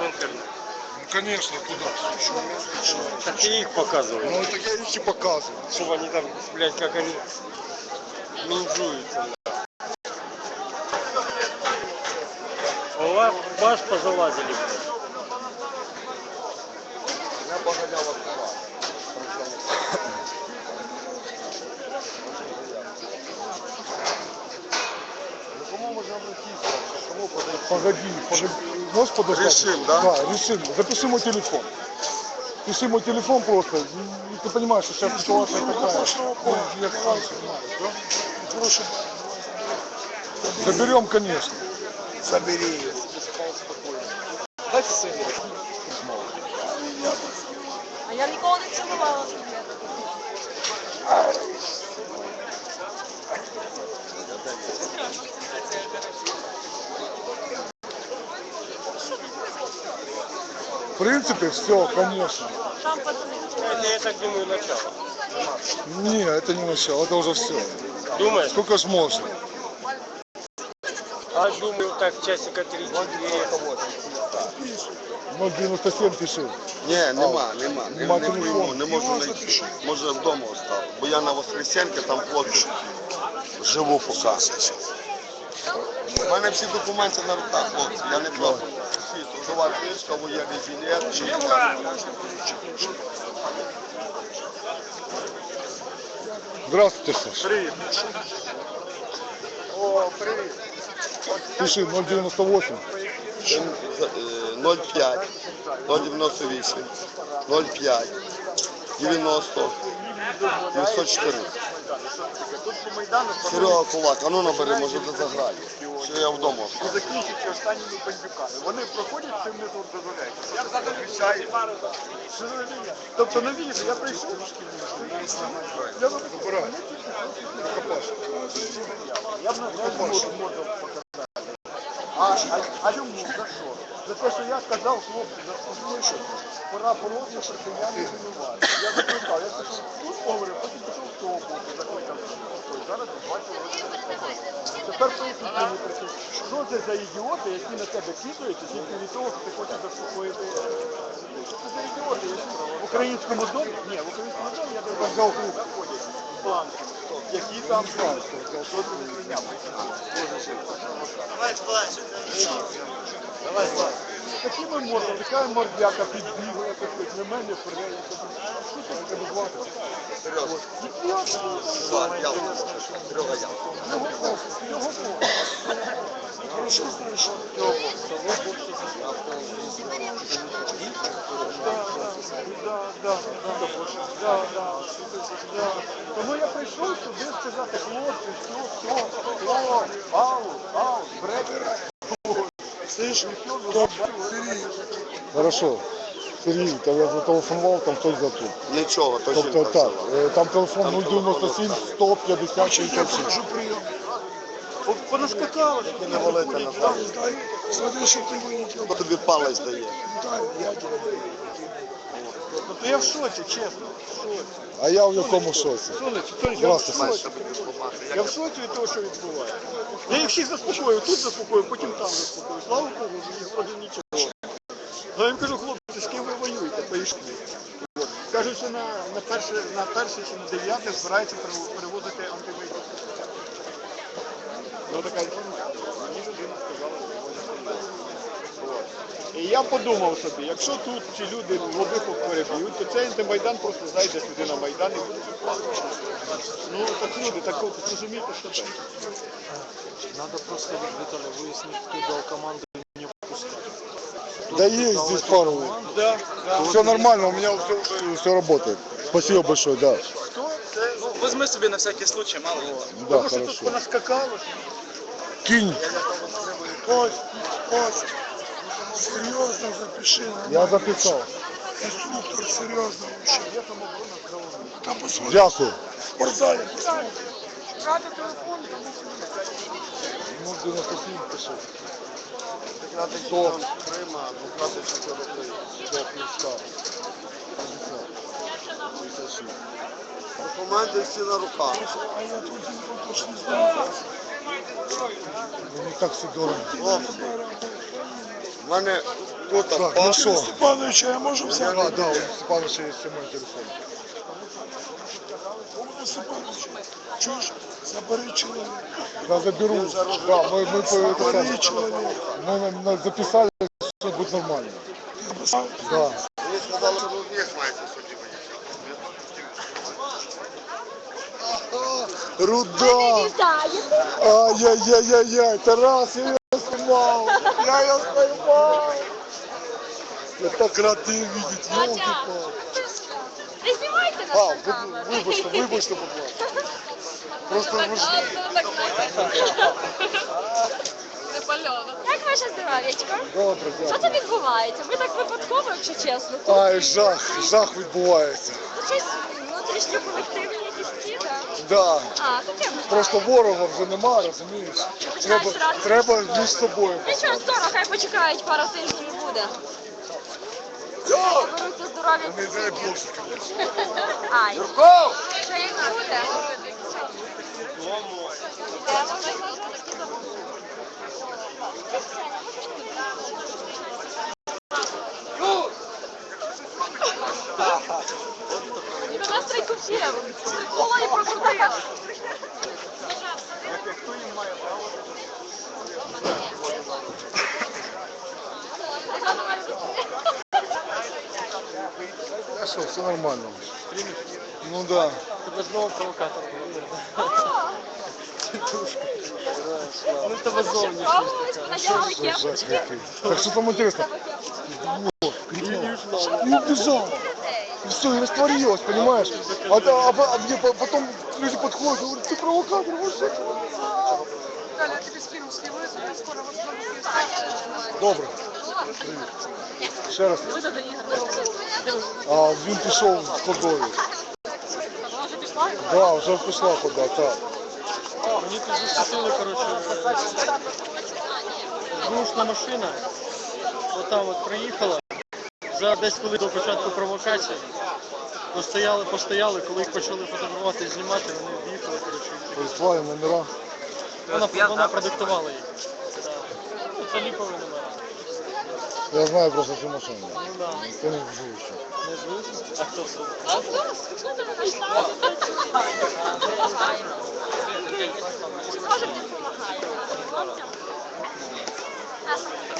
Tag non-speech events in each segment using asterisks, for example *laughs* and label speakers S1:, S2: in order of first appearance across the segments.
S1: в интернет.
S2: Ну, конечно, куда?
S1: Так и их показывают.
S2: Ну, так я их и показываю.
S1: Чтобы они там, блядь, как они менжуются. У вас ваш позалазили, блядь.
S2: Я погонял от Ну, кому можно обратиться? Кому подойти?
S3: Погоди, погоди. Можешь подождать?
S2: Решим, да?
S3: Да, решим. Запиши мой телефон. Пиши мой телефон просто. И, ты понимаешь, что сейчас ситуация такая. Ну, я сам понимаю, да? Заберем, конечно.
S2: Забери ее. Дайте сыну.
S4: А я нікого не цілувала.
S3: принципе, все, конечно.
S4: Там пацани.
S1: Это, я так думаю, начало.
S3: Не, это не начало, это уже все.
S1: Думаешь?
S3: Сколько ж можно?
S1: А думаю, так часика 3-4.
S3: 097 пиши.
S5: Ні, нема, нема. Не,
S3: Нема
S5: не,
S3: телефону.
S5: прийму, не можу знайти. Може вдома остав. Бо я на Воскресенки, там хлопці живу поки. У мене всі документи на руках, хлопці, я не проти. Книжка, воєнний білет.
S3: Здравствуйте, Саша.
S2: Привет. О, привет.
S3: Пиши 098.
S5: Е, 05, 098, 05, 90, 914.
S2: Тут по Майдану
S5: Серега Кулак, а ну набери, може де заграє. Що я вдома
S2: і закінчиться останніми бандюками. Вони проходять цим не тут дозволяють. Я захищаю. Що за? Тобто на війну я прийшов. Я вибираю. Я б не можу показати. А, а, а чому? За що? За те, що я сказав хлопцю, що пора я не винуватий. Я закликав, я пішов тут поговорив, потім пішов в того боку, закликав. Ой, зараз бачу, Тепер поясніть мені що це за ідіоти, які на тебе кидаються тільки від того, що ти хочеш заспокоїти. Що це за ідіоти, які в українському домі? Ні, в українському домі я тебе взяв круг ходять з бланками, які там знають, що ти. Давай, плач. Такими мордами, така мордяка підбігла, якось на мене фре, що це тебе звати?
S5: Серйозно. Влад, я Серега, я.
S2: Його просто, його просто. Хорошо знаєш, його Тому я прийшов сюди сказати, хлопці, все, все, о, ау, ау, брекер. Слышь,
S3: Хорошо. Сергій, тебе зателефонував, там хтось за тут.
S5: Нічого, то
S3: Тобто так, е, там телефон 097 150 67.
S2: Понаскакало.
S5: Тільки не валити на палець.
S2: Смотри, що ти вилетів.
S5: Хто тобі палець дає?
S2: Тобто я в шоці, чесно.
S3: А я в якому шоці?
S2: Сонечко, Сонечко, я в
S3: Здравствуйте.
S2: від того, що відбувається. Я їх всіх заспокою, тут заспокою, потім там заспокою. Слава Богу, мені вроді нічого. Ну, я їм кажу, хлопці, з ким ви воюєте, поїшли. Кажуть, що на, на, перше, чи на дев'яте збираються перев- перевозити антивоєнні. Ну така інформація. Мені людина сказала, що вивозять. І я подумав собі, якщо тут ці люди лобиху переб'ють, то цей антимайдан просто зайде сюди на Майдан і буде. Ну так люди, так от розумієте, що так.
S6: Надо просто, Виталий, выяснить, кто дал команду не пускать.
S3: Да есть здесь пару.
S2: Да, да.
S3: Все нормально, у меня все, все работает. Спасибо большое, да.
S6: Возьми собі на всякий случай, мало ли там.
S3: Да,
S2: Потому что тут
S3: вона
S2: понаскакало.
S3: Кинь.
S2: Кость, кость. Серьезно запиши.
S3: Я нормально.
S2: записал. Серйозно серьезно. Я там Там посмотри.
S3: Дякую.
S2: В спортзале посмотри. Брати телефон, тому
S3: що Ну, 97 пишу.
S5: До Крима, адвокати 43,
S3: до
S5: Київська. 50.
S2: 56. У команди на руках.
S3: Вони так всі
S5: дорогі. У мене тут
S3: Пашу. Ну
S2: Степановича, я можу взяти?
S3: Так, да, у Степановича є мій телефон.
S2: Олег Степанович, чуєш, забери чоловіка.
S3: Да, заберу. Да, ми, ми,
S2: Забери чоловіка.
S3: ми, записали, все буде нормально. Да.
S5: Мені сказали, що ви в маєте сьогодні.
S3: Руда! Ай-яй-яй-яй-яй, Тарас, я ее снимал! Я ее снимал! Я так рад тебя видеть, елки
S4: Не знімайте нас
S3: А, вы- вибачте, вибачте, будь ласка. Просто ви ж...
S4: Як ваше здоров'ячко?
S3: Добре,
S4: Що це відбувається? Ми так випадково, якщо чесно.
S3: Ай, жах, жах відбувається.
S4: щось внутрішньо так?
S3: Да.
S4: А.
S3: Просто ворога вже нема, розумієш? Треба, треба між собою.
S4: Нічого, скоро, хай почекають, пару тижнів і буде. Беруться здоров'я.
S3: Не дай Боже. *laughs*
S4: Ай. Юрко! Що як буде? *laughs* Настрій купів. Ой, прокрутила.
S3: А що, все нормально. Ну да.
S1: Тебе знову провокатор. Ну тебе зовнішність
S4: Пробували, надягали
S3: Жах
S4: кепочки.
S3: який. Так що там интересно? Вот, и убежал. И все, и растворилась, понимаешь? А, да- а, а мне по- потом люди подходят и говорят, ты провокатор, вот что ты написал?» Добре. Привіт. Ще раз. А він пішов з ходою. Да, вже пішла хода, так.
S1: Мені тут засвітили, коротше, рушна машина. Отам от приїхала. За 10 хвилин до початку провокації. Постояли, постояли, коли їх почали фотографувати і знімати, вони в'їхали, коротше.
S3: Прислали номера.
S1: Вона, вона продиктувала їх. Да. Ну, Це ліпові номера.
S3: Я знаю просто цю машину.
S1: Ну да.
S3: Це не вжився.
S1: Не звучно. А хто це?
S4: Може, *laughs* хтось допомагає. Хлопцям. Нас відправляють, звісно.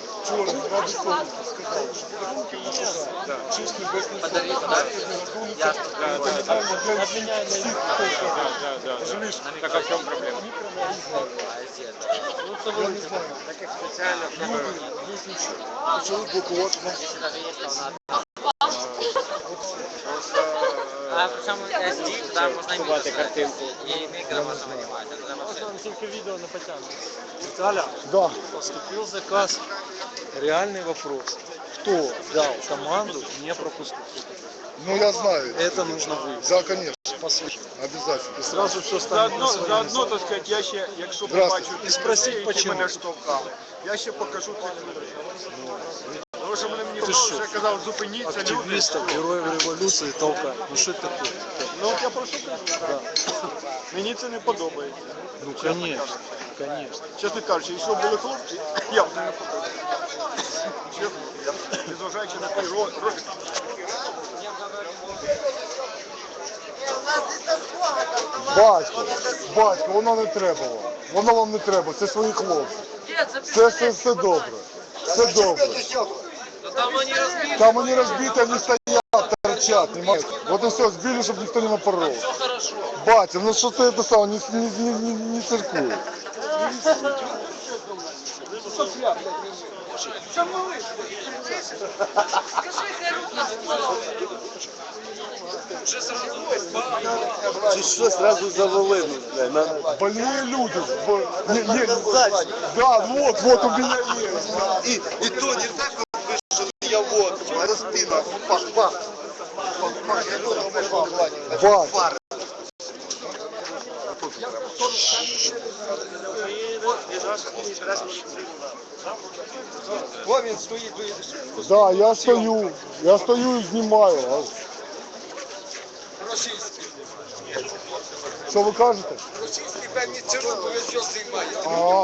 S7: подивлятися як?
S3: Домовились. Чого? Чого? Ради того сказав, що чисто без
S1: Обміняю на їх.
S7: Да, да, да. Так а в чому проблема?
S1: Ну це
S3: Я не
S1: велике.
S3: знаю.
S7: Спеціально
S3: Люди, если почали блокувати нам.
S8: А причому SD, туда можно и
S7: Ховати
S8: микро
S7: картинку.
S8: и микро можно вынимать. Это треба все.
S1: Там тільки відео не потягне. Виталя,
S3: Да.
S1: поступил заказ. Реальный вопрос. Кто дал команду не пропустить?
S3: Ну я знаю.
S1: Это нужно выяснить.
S3: Да, конечно.
S1: Послушай.
S3: Обязательно.
S1: И сразу все станет
S7: Заодно,
S1: на свои
S7: заодно,
S1: места.
S7: так сказати, я ще, якщо
S3: Здравствуйте.
S7: побачу,
S1: І спросіть,
S7: які
S1: почему.
S7: мене штовхали, я ще покажу тих людей. Тому що вони мені вже
S1: що?
S7: казали, зупиніться, люди.
S1: Активистов, героев революции. Ну что это такое?
S7: Ну от я про що кажу. Мені це не подобається.
S1: Ну конечно, конечно.
S7: Чесно кажучи, якщо були хлопці, *coughs* я б не подобався. Чесно, я незважаючи на той ро- розвиток.
S3: Батько, батько, воно не треба вам. Воно вам не треба, це свої хлопці. Це все, все добре. Все добре. Там вони розбиті, вони стоять, торчать, понимаете? Вот и все, сбили, чтобы никто не напорол. Батя, ну что ты это сам, не, не, не, не, не циркуй.
S5: Чи що сразу завалили, блядь, на...
S3: Больные люди. бо- Не, не, да, вот, вот у меня есть.
S5: І, і то не так,
S7: наш. О, він стоїть.
S3: Да, я стою, я стою і знімаю.
S7: Російський.
S3: Що ви кажете?
S7: Російський певні циру, що знімає?